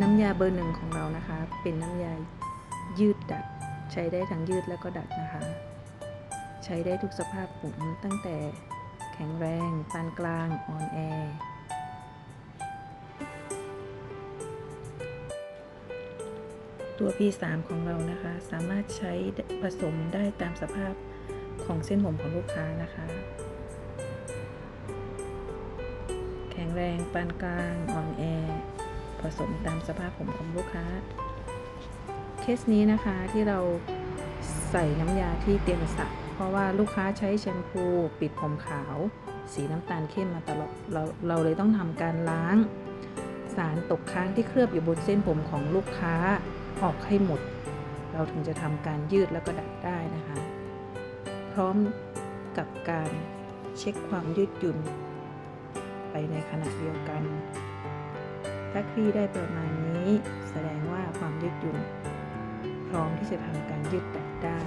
น้ำยาเบอร์หนึ่งของเรานะคะ เป็นน้ำยายืดดัด ใช้ได้ทั้งยืดแล้วก็ดัดนะคะ ใช้ได้ทุกสภาพผมตั้งแต่แข็งแรงปานกลางอ่อนแอตัว P3 ของเรานะคะ สามารถใช้ผสมได้ตามสภาพของเส้นผมของลูกค้านะคะ แข็งแรงปานกลางอ่อนแอ สมตามสภาพผมของลูกค้า เคสนี้นะคะที่เราใส่น้ำยาที่เตรียมสระเพราะว่าลูกค้าใช้แชมพูปิดผมขาว สีน้ำตาลเข้มมาตลอดเราเราเลยต้องทำการล้าง สารตกค้างที่เคลือบอยู่บนเส้นผมของลูกค้าออกให้หมด เราถึงจะทำการยืดแล้วก็ดัดได้นะคะ พร้อมกับการเช็คความยืดหยุ่นไปในขณะเดียวกัน ถ้าคลี่ได้ประมาณนี้ แสดงว่าความยืดหยุ่นพร้อมที่จะทำการยืดดัดได้